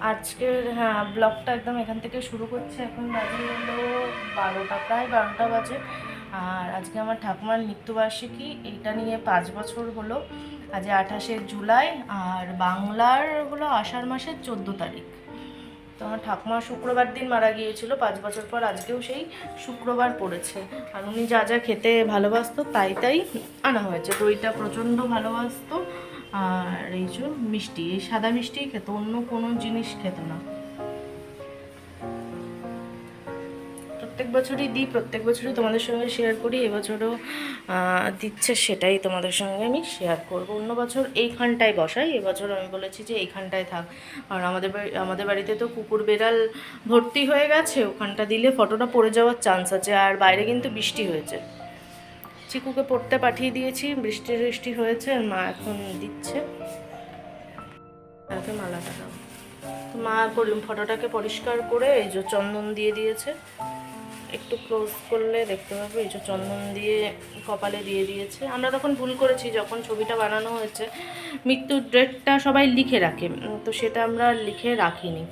আজকের হ্যাঁ ব্লগটা একদম এখান থেকে শুরু করছে। এখন বাজে বারোটা, প্রায় বারোটা বাজে। আর আজকে আমার ঠাকুমার মৃত্যুবার্ষিকী এটা নিয়ে পাঁচ বছর হলো। আজ আঠাশে জুলাই, আর বাংলার হলো আষাঢ় মাসের চোদ্দ তারিখ। তো আমার ঠাকুমা শুক্রবার দিন মারা গিয়েছিল, পাঁচ বছর পর আজকেও সেই শুক্রবার পড়েছে। আর উনি যা যা খেতে ভালোবাসতো, তাই তাই আনা হয়েছে। দইটা প্রচণ্ড ভালোবাসতো আর এই যে মিষ্টি, এই সাদা মিষ্টিই খেত, অন্য কোনো জিনিস খেত না। প্রত্যেক বছরই দিই, প্রত্যেক বছরই তোমাদের সঙ্গে শেয়ার করি, এবছরও দিচ্ছে সেটাই তোমাদের সঙ্গে আমি শেয়ার করব। অন্য বছর এইখানটায় বসাই, এবছর আমি বলেছি যে এইখানটায় থাক। আর আমাদের আমাদের বাড়িতে তো কুকুর বেড়াল ভর্তি হয়ে গেছে, ওখানটা দিলে ফটোটা পড়ে যাওয়ার চান্স আছে, আর বাইরে কিন্তু বৃষ্টি হয়েছে। চিকুকে পড়তে পাঠিয়ে দিয়েছি, বৃষ্টি বৃষ্টি হয়েছে, মা এখন দিচ্ছে। তাকে মালাটা তো মা করলাম ফটোটাকে পরিষ্কার করে এই যে চন্দন দিয়ে দিয়েছে। একটু ক্লোজ করলে দেখতে পাবে, এই যে চন্দন দিয়ে কপালে দিয়ে দিয়েছে। আমরা তখন ভুল করেছি, যখন ছবিটা বানানো হয়েছে, মৃত্যুর ডেটটা সবাই লিখে রাখে। তো সেটা আমরা লিখে রাখিনি।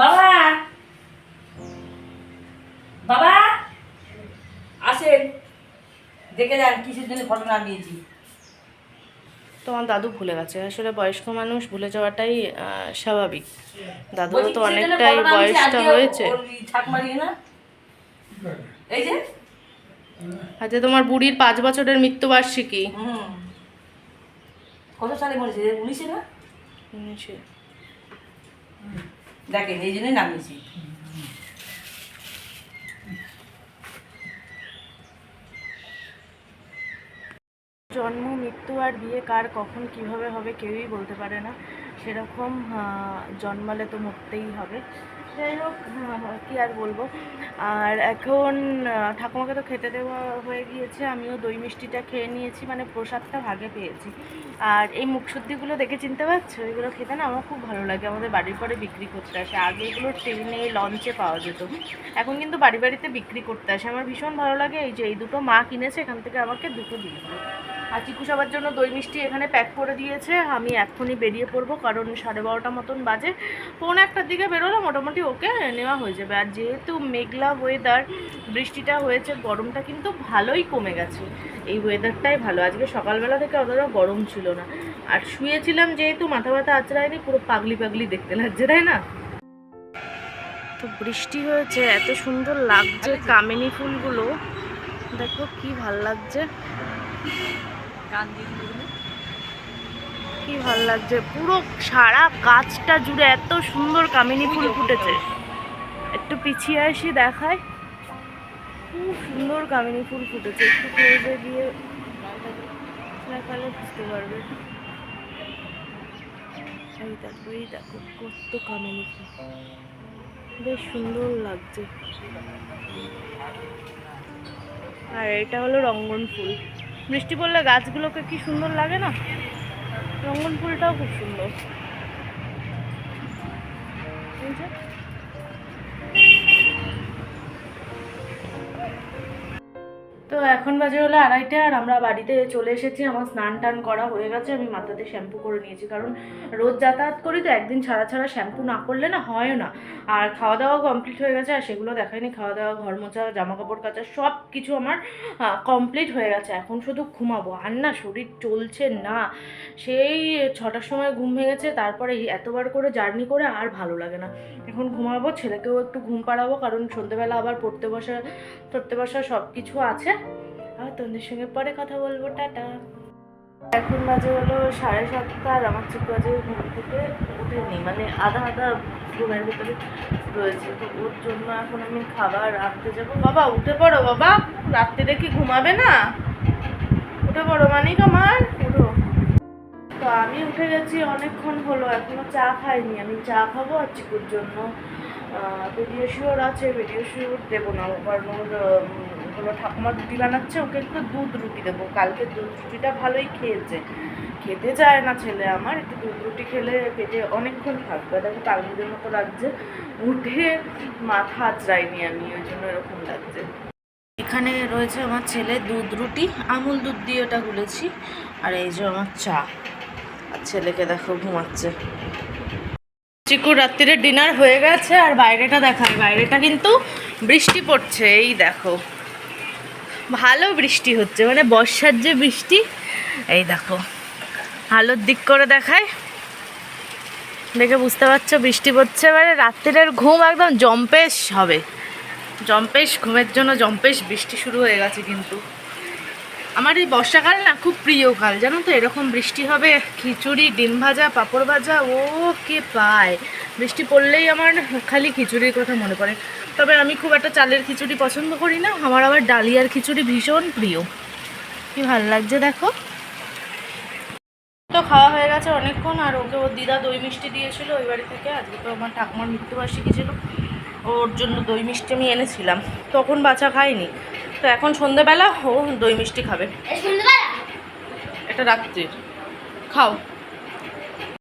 বাবা। বাবা। আসেন। দেখে যান কিসের জন্য ফটো নামিয়েছি। তো আমার দাদু ভুলে গেছে। আসলে বয়স্ক মানুষ ভুলে যাওয়াটাই স্বাভাবিক। দাদুরও তো অনেকটাই বয়সটা হয়েছে। এই যে। আচ্ছা তোমার বুড়ির পাঁচ বছরের মৃত্যুবার্ষিকী। কত সালে মরেছে? উনিশে না? উনিশে। দেখেন এই জন্যই নামিয়েছি। জন্ম, মৃত্যু আর বিয়ে কার, কখন, কীভাবে হবে কেউই বলতে পারে না। সেরকম জন্মালে তো মরতেই হবে। যাই হোক কি আর বলব? আর এখন ঠাকুমাকে তো খেতে দেওয়া হয়ে গিয়েছে, আমিও দই মিষ্টিটা খেয়ে নিয়েছি মানে প্রসাদটা ভাগে পেয়েছি। আর এই মুখশুদ্ধিগুলো দেখে চিনতে পারছ? এগুলো খেতে না আমার খুব ভালো লাগে, আমাদের বাড়ির পরে বিক্রি করতে আসে। আগে এগুলো ট্রেনে, লঞ্চে পাওয়া যেত। এখন কিন্তু বাড়ি বাড়িতে বিক্রি করতে আসে। আমার ভীষণ ভালো লাগে এই যে এই দুটো মা কিনেছে, এখান থেকে আমাকে দুটো দিয়ে আর চিকু সবার জন্য দই মিষ্টি এখানে প্যাক করে দিয়েছে। আমি এক্ষুনি বেরিয়ে পড়ব, কারণ সাড়ে বারোটা মতন বাজে। পৌনে একটার দিকে বেরোলে মোটামুটি ওকে নেওয়া হয়ে যাবে। আর যেহেতু মেঘলা ওয়েদার বৃষ্টিটা হয়েছে, গরমটা কিন্তু ভালোই কমে গেছে। এই ওয়েদারটাই ভালো। আজকে সকালবেলা থেকে অতটা গরম ছিল না। আর শুয়েছিলাম যেহেতু, মাথা ব্যথা আচড়ায়নি, পুরো পাগলি পাগলি দেখতে লাগছে, তাই না? তো বৃষ্টি হয়েছে, এত সুন্দর লাগছে কামিনী ফুলগুলো। দেখো কি ভালো লাগছে। কি ভালো লাগছে পুরো সারা গাছটা জুড়ে এত সুন্দর কামিনী ফুল ফুটেছে। একটু পিছিয়ে আসি দেখায় খুব সুন্দর কামিনী ফুল ফুটেছে একটু ক্লোজে গিয়ে দেখালে বুঝতে পারবে। এই দেখো এই দেখো কত কামিনী ফুল। বেশ সুন্দর লাগছে। আর এটা হলো রঙ্গন ফুল। বৃষ্টি পড়লে গাছগুলোকে কি সুন্দর লাগে না? রঙন ফুলটাও খুব সুন্দর। তো এখন বাজে হলো আড়াইটা আর আমরা বাড়িতে চলে এসেছি। আমার স্নান টান করা হয়ে গেছে। আমি মাথাতে শ্যাম্পু করে নিয়েছি। কারণ রোজ যাতায়াত করি তো একদিন ছাড়া ছাড়া শ্যাম্পু না করলে না হয়ও না। আর খাওয়া দাওয়া কমপ্লিট হয়ে গেছে আর সেগুলো দেখায়নি। খাওয়া দাওয়া ঘর মোছা জামা কাপড় কাচা সব কিছু আমার কমপ্লিট হয়ে গেছে। এখন শুধু ঘুমাবো। আর না, শরীর চলছে না। সেই ছটার সময় ঘুম ভেঙেছে। তারপরে এতবার করে জার্নি করে আর ভালো লাগে না। এখন ঘুমাবো, ছেলেকেও একটু ঘুম পাড়াবো। কারণ সন্ধ্যেবেলা আবার পড়তে বসা পড়তে বসা সব কিছু আছে। তোমাদের সঙ্গে পরে কথা বলব, টাটা। এখন বাজে হলো সাড়ে সাতটা আর আমার চিকু বাজে ঘুম থেকে উঠেনি মানে আধা আধা ঘুমের ভিতরে রয়েছে। তো ওর জন্য এখন আমি খাবার রাখতে যাব। বাবা, উঠে পড়ো বাবা, রাত্রিরে কি ঘুমাবে না? উঠে পড়ো, মানিক আমার। উঠো। তো আমি উঠে গেছি, অনেকক্ষণ হলো, এখনও চা খাইনি। আমি চা খাব আর চিকুর জন্য ভিডিও শিওর আছে ভিডিও শিওর দেবো না, কারণ ওর হলো ঠাকুমা রুটি বানাচ্ছে, ওকে একটু দুধ রুটি দেবো। কালকে দুধ রুটিটা ভালোই খেয়েছে। খেতে চায় না ছেলে আমার, একটু দুধ রুটি খেলে পেটে অনেকক্ষণ থাকবে। দেখো পাগলিদের মতো লাগছে। উঠে মাথা আঁচড়াইনি আমি, ওই জন্য এরকম লাগছে। এখানে রয়েছে আমার ছেলে দুধ রুটি, আমুল দুধ দিয়ে ওটা গুলেছি। আর এই যে আমার চা। আর ছেলেকে দেখো ঘুমাচ্ছে। চিকুর রাত্রিরে ডিনার হয়ে গেছে, আর বাইরেটা দেখায় বাইরেটা কিন্তু বৃষ্টি পড়ছে, এই দেখো। ভালো বৃষ্টি হচ্ছে মানে বর্ষার যে বৃষ্টি, এই দেখো, আলোর দিক করে দেখায়। দেখে বুঝতে পারছ, বৃষ্টি পড়ছে মানে রাত্রের ঘুম একদম জম্পেশ হবে। জম্পেশ, ঘুমের জন্য জম্পেশ বৃষ্টি শুরু হয়ে গেছে কিন্তু। আমার এই বর্ষাকাল না খুব প্রিয় কাল, জানো তো? এরকম বৃষ্টি হবে, খিচুড়ি, ডিম ভাজা, পাঁপড় ভাজা, ও কে পায়। বৃষ্টি পড়লেই আমার খালি খিচুড়ির কথা মনে পড়ে। তবে আমি খুব একটা চালের খিচুড়ি পছন্দ করি না, আমার আবার ডালিয়ার খিচুড়ি ভীষণ প্রিয়। কি ভালো লাগছে দেখো? তো খাওয়া হয়ে গেছে অনেকক্ষণ, আর ওকে ওর দিদা দই মিষ্টি দিয়েছিল ওই বাড়ি থেকে, আজকে তো আমার ঠাকুমার মৃত্যুবার্ষিকী ছিল, ওর জন্য দই মিষ্টি আমি এনেছিলাম। তখন বাচ্চা খায়নি। তো এখন সন্ধেবেলা ও দই মিষ্টি খাবে। এটা রাত্রির। খাও।